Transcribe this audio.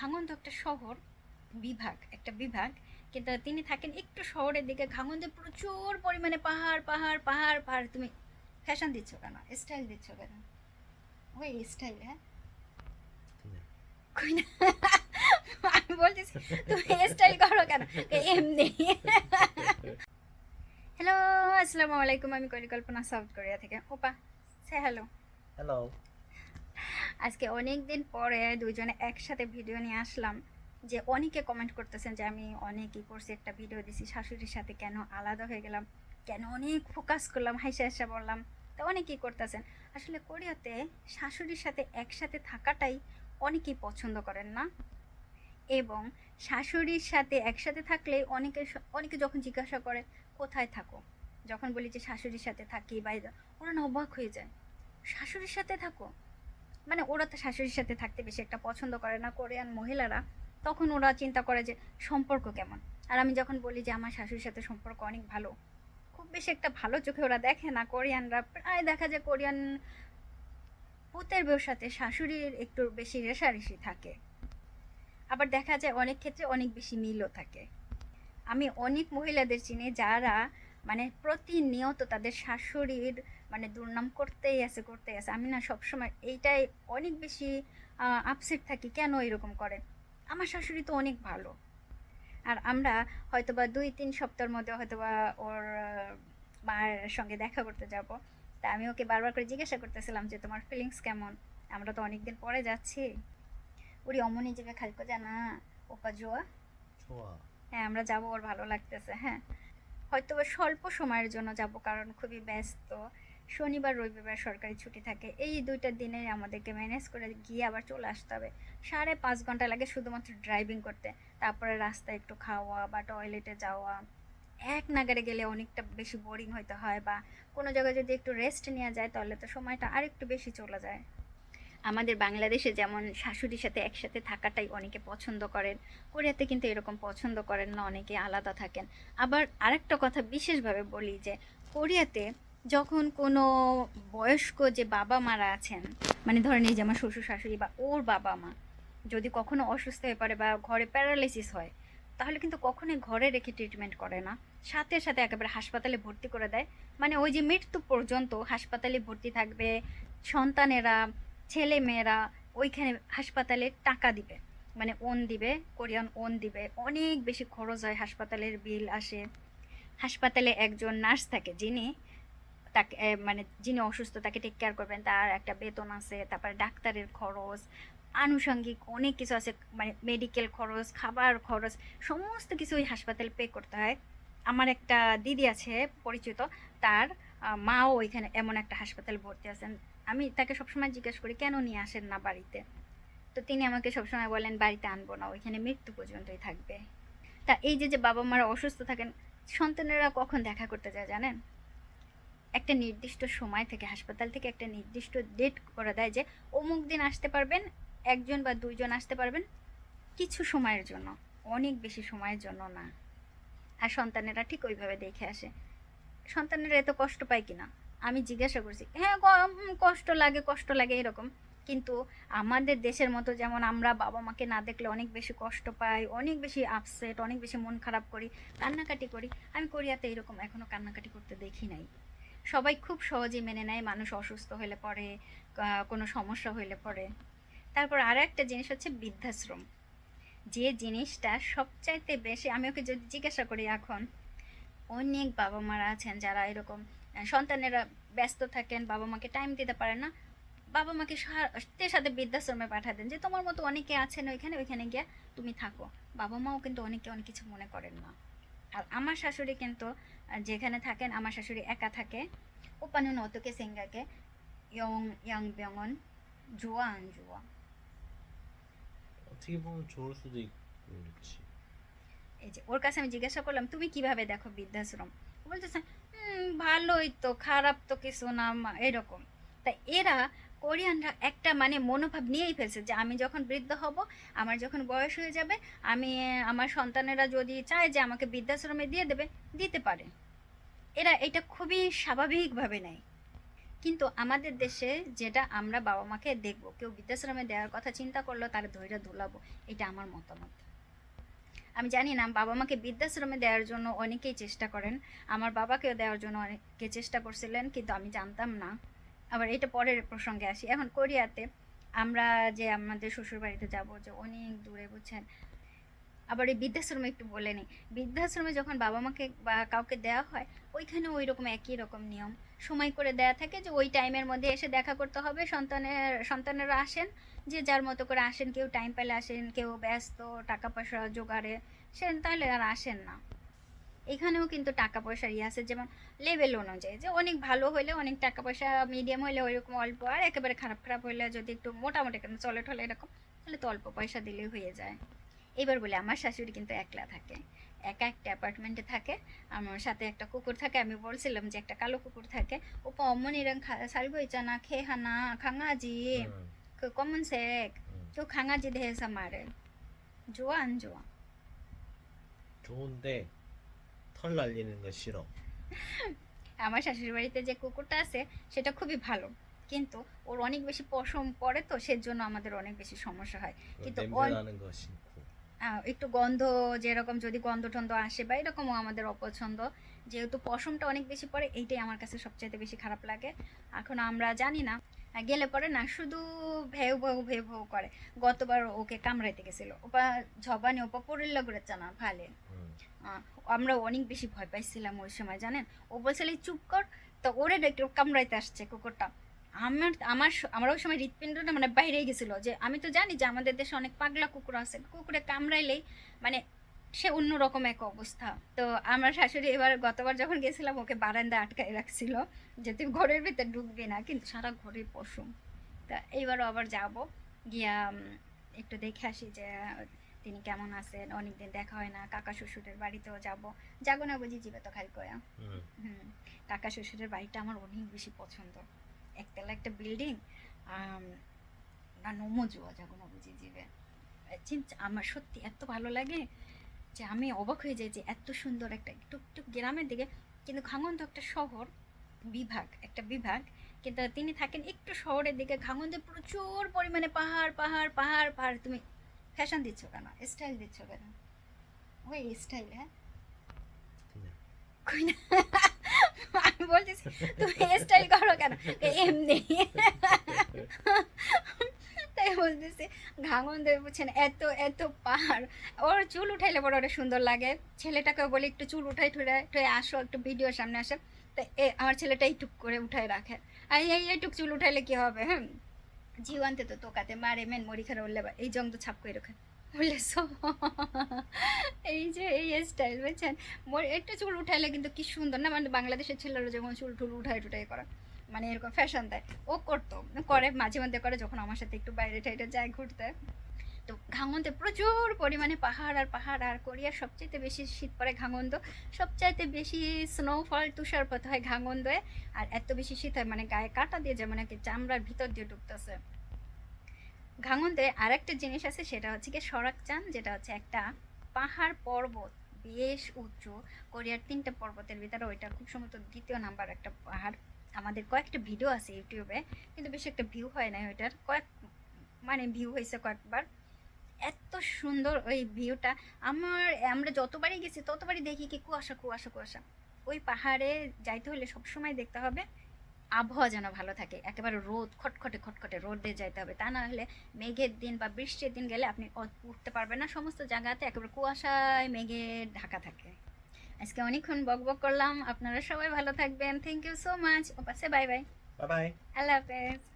ঘাঙন্দ একটা শহর বিভাগ একটা বিভাগ কিন্তু তিনি থাকেন একটু শহরের দিকে। ঘাঙন্দে প্রচুর পরিমাণে পাহাড় পাহাড় পাহাড় পাহাড়। তুমি ফ্যাশন দিচ্ছ কেন? স্টাইল দিচ্ছ কেন? ওই স্টাইল হ্যাঁ? আমি বলতেছি তুমি স্টাইল করো কেন? এমনি। হ্যালো আসসালামু আলাইকুম। আমি পরিকল্পনা সাউথ কোরিয়া থেকে। ওপা সে হ্যালো হ্যালো আজকে অনেক দিন পরে দুইজনে একসাথে ভিডিও নিয়ে আসলাম যে অনেকে কমেন্ট করতেছেন যে আমি অনেকই করছি, একটা ভিডিও দিছি, শাশুড়ির সাথে কেন আলাদা হয়ে গেলাম, কেন অনেক ফোকাস করলাম, হাসা হাসা বললাম। তো অনেকেই করতেছেন। আসলে কোরিয়াতে শাশুড়ির সাথে একসাথে থাকাটাই অনেকেই পছন্দ করেন না। এবং শাশুড়ির সাথে একসাথে থাকলে অনেকে অনেকে যখন জিজ্ঞাসা করে, কোথায় থাকো? যখন বলি যে শাশুড়ির সাথে থাকি বা ওরা অবাক হয়ে যায়। শাশুড়ির সাথে থাকো? মানে ওরা তো শাশুড়ির সাথে থাকতে বেশি একটা পছন্দ করে না কোরিয়ান মহিলারা, তখন ওরা চিন্তা করে যে সম্পর্ক কেমন। আর আমি যখন বলি যে আমার শাশুড়ির সাথে সম্পর্ক অনেক ভালো, খুব বেশি একটা ভালো চোখে ওরা দেখে না কোরিয়ানরা। প্রায় দেখা যায় কোরিয়ান পুতের বউর সাথে শাশুড়ির একটু বেশি রেশারেশি থাকে। আবার দেখা যায় অনেক ক্ষেত্রে অনেক বেশি মিলও থাকে। আমি অনেক মহিলাদের চিনি যারা মানে প্রতিনিয়ত তাদের শাশুড়ির মানে দুর্নাম করতেই আছে করতেই আছে। আমি না সবসময় এইটাই অনেক বেশি আপসেট থাকি কেন এরকম করে? আমার শাশুড়ি তো অনেক ভালো। আর আমরা হয়তোবা দুই তিন সপ্তাহের মধ্যে হয়তোবা ওর মায়ের সঙ্গে দেখা করতে যাব। তা আমি ওকে বারবার করে জিজ্ঞাসা করতেছিলাম যে তোমার ফিলিংস কেমন? আমরা তো অনেকদিন পরে যাচ্ছি। ওরি অমনি জায়গায় খালকো জানা ওপা জোয়া? হ্যাঁ আমরা যাব ওর ভালো লাগতেছে হ্যাঁ। হয়তো বা স্বল্প সময়ের জন্য যাব কারণ খুবই ব্যস্ত। শনিবার, রবিবার সরকারি ছুটি থাকে। এই দুইটা দিনে আমাদেরকে ম্যানেজ করে গিয়ে আবার চলে আসতে হবে। সাড়ে পাঁচ ঘণ্টা লাগে শুধুমাত্র ড্রাইভিং করতে। তারপরে রাস্তায় একটু খাওয়া বা টয়লেটে যাওয়া। এক নাগারে গেলে অনেকটা বেশি বোরিং হইতে হয় বা কোনো জায়গায় যদি একটু রেস্ট নেওয়া যায় তাহলে তো সময়টা আরেকটু বেশি চলে যায়। আমাদের বাংলাদেশে যেমন শাশুড়ির সাথে একসাথে থাকাটাই অনেকে পছন্দ করেন। কোরিয়াতে কিন্তু এরকম পছন্দ করেন না, অনেকে আলাদা থাকেন। আবার আরেকটা কথা বিশেষভাবে বলি যে, কোরিয়াতে যখন কোনো বয়স্ক যে বাবা মারা আছেন মানে ধরেন এই যে আমার শ্বশুর শাশুড়ি বা ওর বাবা মা যদি কখনো অসুস্থ হয়ে পড়ে বা ঘরে প্যারালাইসিস হয়, তাহলে কিন্তু কখনোই ঘরে রেখে ট্রিটমেন্ট করে না। সাথে সাথে একেবারে হাসপাতালে ভর্তি করে দেয়। মানে ওই যে মৃত্যু পর্যন্ত হাসপাতালে ভর্তি থাকবে, সন্তানেরা ছেলে মেয়েরা ওইখানে হাসপাতালে টাকা দিবে। মানে ওন দিবে, কোরিয়ান ওন দিবে। অনেক বেশি খরচ হয় হাসপাতালের বিল আসে। হাসপাতালে একজন নার্স থাকে যিনি তাকে মানে যিনি অসুস্থ তাকে টেক কেয়ার করবেন, তার একটা বেতন আছে, তারপরে ডাক্তারের খরচ, আনুষঙ্গিক অনেক কিছু আছে মানে মেডিকেল খরচ, খাবার খরচ, সমস্ত কিছু ওই হাসপাতালে পে করতে হয়। আমার একটা দিদি আছে, পরিচিত, তার মাও ওইখানে এমন একটা হাসপাতালে ভর্তি আছেন। আমি তাকে সবসময় জিজ্ঞেস করি, কেন নিয়ে আসেন না বাড়িতে? তো তিনি আমাকে সবসময় বলেন, বাড়িতে আনব না, ওইখানে মৃত্যু পর্যন্তই থাকবে। তা এই যে যে বাবা মারা অসুস্থ থাকেন, সন্তানেরা কখন দেখা করতে যায় জানেন? একটা নির্দিষ্ট সময় থেকে, হাসপাতাল থেকে একটা নির্দিষ্ট ডেট করে দেয় যে, অমুক দিন আসতে পারবেন, একজন বা দুইজন আসতে পারবেন কিছু সময়ের জন্য, অনেক বেশি সময়ের জন্য না। আর সন্তানেরা ঠিক ওইভাবে দেখে আসে। সন্তানেরা এত কষ্ট পায় কিনা? আমি জিজ্ঞাসা করছি হ্যাঁ কষ্ট লাগে কষ্ট লাগে এরকম। কিন্তু আমাদের দেশের মতো যেমন আমরা বাবা মাকে না দেখলে অনেক বেশি কষ্ট পাই, অনেক বেশি আপসেট অনেক বেশি মন খারাপ করি, কান্নাকাটি করি, আমি কোরিয়াতে এরকম এখনও কান্নাকাটি করতে দেখি নাই। সবাই খুব সহজেই মেনে নেয়, মানুষ অসুস্থ হলে পরে কোনো সমস্যা হলে পরে। তারপর আর একটা জিনিস হচ্ছে বৃদ্ধাশ্রম। যে জিনিসটা সবচাইতে বেশি, আমি ওকে যদি জিজ্ঞাসা করি এখন, অনেক বাবা মারা আছেন যারা এরকম সন্তানেরা ব্যস্ত থাকেন বাবা মাকে টাইম দিতে পারেন না বাবা মাকে সাথে সাথে বৃদ্ধাশ্রমে পাঠা দেন যে, তোমার মতো অনেকে আছেন ওইখানে ওইখানে গিয়ে তুমি থাকো। বাবা মাও কিন্তু অনেকে অনেক কিছু মনে করেন না। আর আমার শাশুড়ি কিন্তু আহ, যেখানে থাকেন আমার শাশুড়ি একা থাকে ওপানুন অতকে সিঙ্গাকে ইয়ং ইয়াং 병원 জুয়া আন জুয়া 어떻게 보면 좋을 수도 있고 그렇지 এই যে ওর কাছে আমি জিজ্ঞাসা করলাম তুমি কিভাবে দেখো বৃদ্ধাশ্রম ও বলতেছে "হুম, ভালোই তো খারাপ তো কিছু না মা", এরকম তা এরা কোরিয়ানরা একটা মানে মনোভাব নিয়েই ফেলছে যে আমি যখন বৃদ্ধ হব, আমার যখন বয়স হয়ে যাবে, আমি, আমার সন্তানেরা যদি চায় যে আমাকে বৃদ্ধাশ্রমে দিয়ে দেবে, দিতে পারে। এরা এটা খুবই স্বাভাবিকভাবে নেয়। কিন্তু আমাদের দেশে যেটা আমরা বাবা মাকে দেখব, কেউ বৃদ্ধাশ্রমে দেওয়ার কথা চিন্তা করল, তার ধৈর্য ধুলাবো এটা আমার মতামত। আমি জানি না, বাবা মাকে বৃদ্ধাশ্রমে দেওয়ার জন্য অনেকেই চেষ্টা করেন। আমার বাবাকেও দেওয়ার জন্য অনেকে চেষ্টা করছিলেন, কিন্তু আমি জানতাম না। আবার এটা পরের প্রসঙ্গে আসি। এখন কোরিয়াতে আমরা যে আমাদের শ্বশুর বাড়িতে যাব, যে অনেক দূরে, বুঝছেন? আবার এই বৃদ্ধাশ্রমে একটু বলে নিই। বৃদ্ধাশ্রমে যখন বাবা মাকে বা কাউকে দেওয়া হয়, ওইখানে ওই রকম একই রকম নিয়ম। সময় করে দেয়া থাকে যে ওই টাইমের মধ্যে এসে দেখা করতে হবে। সন্তানের, সন্তানেরা আসেন যে যার মতো করে আসেন। কেউ টাইম পেলে আসেন, কেউ ব্যস্ত, টাকা পয়সা জোগাড়ে। সে তাহলে আর আসেন না। এখানেও কিন্তু টাকা পয়সার ইয়ে আছে যেমন লেভেল অনুযায়ী যে অনেক ভালো হলে অনেক টাকা পয়সা মিডিয়াম হলে ওইরকম অল্প আর একেবারে খারাপ খারাপ হলে যদি একটু মোটামুটি কেন চলে টলে এরকম তাহলে তো অল্প পয়সা দিলেই হয়ে যায় এবার বলি আমার শাশুড়ি কিন্তু একলা থাকে একা একটা অ্যাপার্টমেন্টে থাকে আমার সাথে একটা কুকুর থাকে আমি বলছিলাম যে একটা কালো কুকুর থাকে 오빠 어머니랑 가, 살고 있잖아 개 하나 강아지 응, 그 검은색 응. 그 강아지 대해서 말해 좋아 안 좋아 좋은데 লাল জিনিস 싫어 আমার বাড়িতে যে কুকুরটা আছে সেটা খুবই ভালো। কিন্তু ওর অনেক বেশি পশম পড়ে তো সেজন্য আমাদের অনেক বেশি সমস্যা হয়। কিন্তু একটু গন্ধ যেরকম যদি গন্ধ টন্ধ আসে বা এরকমও আমাদের অপছন্দ। যেহেতু পশমটা অনেক বেশি পড়ে এইটাই আমার কাছে সবচাইতে বেশি খারাপ লাগে। এখন আমরা জানি না গেলে পরে না শুধু ভেউ ভেউ ভেউ ভেউ করে। গতবার ওকে কামড়াইতে গেছিল। ওপা ঝবানি ওপা পড়িল করে চানা ভালে। আমরা অনেক বেশি ভয় পাইছিলাম ওই সময়, জানেন? ও বলছিল, "এই চুপ কর। তো ওরে একটু কামড়াইতে আসছে কুকুরটা। আমার আমার আমার ওই সময় হৃৎপিণ্ডটা মানে বাইরে গেছিল যে, আমি তো জানি যে আমাদের দেশে অনেক পাগলা কুকুর আছে। কুকুরে কামড়াইলেই মানে সে অন্যরকম এক অবস্থা। তো আমার শাশুড়ি এবার গতবার যখন গেছিলাম, ওকে বারান্দা আটকায় রাখছিল যে, তুই ঘরের ভিতরে ঢুকবি না, কিন্তু সারা ঘরে পশু তা এইবারও আবার যাব। গিয়া একটু দেখে আসি যে তিনি কেমন আছেন? অনেকদিন দেখা হয় না। কাকা শ্বশুরের বাড়িতেও যাব। যাব না বুঝি জিবে তো খালি কয়া। হুম। কাকা শ্বশুরের বাড়িটা আমার অনেক বেশি পছন্দ। একতলা একটা বিল্ডিং না নমো জুয়া যাব না বুঝি জিবে। আমার সত্যি এত ভালো লাগে যে আমি অবাক হয়ে যাই যে এত সুন্দর একটা একটু গ্রামের দিকে কিন্তু খাঙ্গন তো একটা শহর বিভাগ একটা বিভাগ কিন্তু তিনি থাকেন একটু শহরের দিকে। খাঙ্গন্দে প্রচুর পরিমাণে পাহাড় পাহাড় পাহাড় পাহাড় তুমি ফ্যাশন দিচ্ছ কেন? স্টাইল দিচ্ছ কেন? ওই স্টাইল হ্যাঁ? কই আমি বলতেছি তুমি স্টাইল করো কেন? এমনি। তাই বলতেছি ঘাঙন দেবে বুঝছেন এত এত পাহাড়। ওর চুল উঠাইলে বড় ওটা সুন্দর লাগে। ছেলেটাকে বলি একটু চুল উঠাই ঠুড়ে ঠুয়ে আসো একটু ভিডিওর সামনে আসো। তো আমার ছেলেটা এইটুক করে উঠাই রাখে। আর এই এইটুক চুল উঠাইলে কি হবে হ্যাঁ জীবনতে তো তোকাতে মারে মেন মরি খারে উল্লে এই জং তো ছাপ কই রাখেন বললে সো এই যে এই স্টাইল বুঝছেন মোর একটু চুল উঠাইলে কিন্তু কি সুন্দর না মানে বাংলাদেশের ছেলেরা যখন চুল টুল উঠায় টুটাই করা মানে এরকম ফ্যাশন দেয় ও করতো করে মাঝে মধ্যে করে যখন আমার সাথে একটু বাইরে টাইরে যায় ঘুরতে তো প্রচুর পরিমাণে পাহাড় আর পাহাড় আর কোরিয়ার সবচাইতে বেশি শীত পড়ে ঘাঙন্দ। সবচাইতে বেশি স্নোফল তুষারপাত হয় ঘাঙন্দে আর এত বেশি শীত হয় মানে গায়ে কাটা দিয়ে যেমন কি চামড়ার ভিতর দিয়ে ঢুকতেছে ঘাঙন্দে আরেকটা জিনিস আছে, সেটা হচ্ছে কি সরাক চান যেটা হচ্ছে একটা পাহাড় পর্বত। বেশ উঁচু। কোরিয়ার তিনটা পর্বতের ভিতরে ওইটা খুব সম্ভবত দ্বিতীয় নাম্বার একটা পাহাড়। আমাদের কয়েকটা ভিডিও আছে ইউটিউবে, কিন্তু বেশি একটা ভিউ হয় না ওইটার। কয়েক মানে ভিউ হয়েছে কয়েকবার। এত সুন্দর ওই ভিউটা। আমার আমরা যতবারই গেছি ততবারই দেখি কি কুয়াশা কুয়াশা কুয়াশা। ওই পাহাড়ে যাইতে হলে সবসময় দেখতে হবে আবহাওয়া যেন ভালো থাকে। একেবারে রোদ খটখটে খটখটে রোদে যাইতে হবে। তা না হলে মেঘের দিন বা বৃষ্টির দিন গেলে আপনি উঠতে পারবেন না। সমস্ত জায়গাতে একেবারে কুয়াশায় মেঘে ঢাকা থাকে। আজকে অনেকক্ষণ বক বক করলাম। আপনারা সবাই ভালো থাকবেন। থ্যাংক ইউ সো মাচ ওপাশে বাই বাই বাই বাই আল্লাহ হাফেজ।